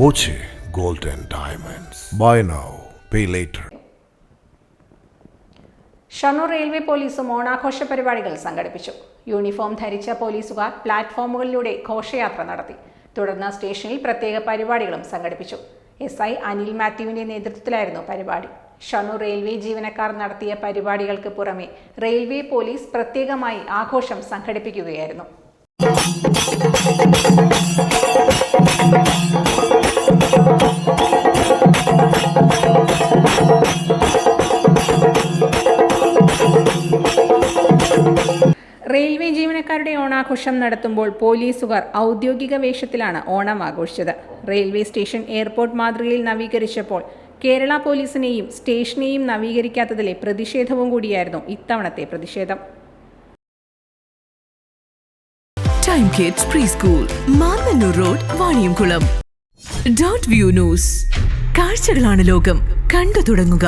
Boche Gold and Diamonds. Buy now, pay later. Shoranur railway പോലീസും ഓണാഘോഷ പരിപാടികൾ സംഘടിപ്പിച്ചു. യൂണിഫോം ധരിച്ച പോലീസുകാർ പ്ലാറ്റ്ഫോമുകളിലൂടെ ഘോഷയാത്ര നടത്തി. തുടർന്ന് സ്റ്റേഷനിൽ പ്രത്യേക പരിപാടികളും സംഘടിപ്പിച്ചു. എസ് ഐ അനിൽ മാത്യുവിന്റെ നേതൃത്വത്തിലായിരുന്നു പരിപാടി. ഷണ്ണൂർ റെയിൽവേ ജീവനക്കാർ നടത്തിയ പരിപാടികൾക്ക് പുറമെ റെയിൽവേ പോലീസ് പ്രത്യേകമായി ആഘോഷം സംഘടിപ്പിക്കുകയായിരുന്നു. റെയിൽവേ ജീവനക്കാരുടെ ഓണാഘോഷം നടത്തുമ്പോൾ പോലീസുകാർ ഔദ്യോഗിക വേഷത്തിലാണ് ഓണം ആഘോഷിച്ചത്. റെയിൽവേ സ്റ്റേഷൻ എയർപോർട്ട് മാതൃകയിൽ നവീകരിച്ചപ്പോൾ കേരള പോലീസിനെയും സ്റ്റേഷനെയും നവീകരിക്കാത്തതിലെ പ്രതിഷേധവും കൂടിയായിരുന്നു ഇത്തവണത്തെ പ്രതിഷേധം. Time kids pre school road Vaniyamkulam dot view news കാഴ്ചകളാണ് ലോകം. കണ്ടു തുടങ്ങുക.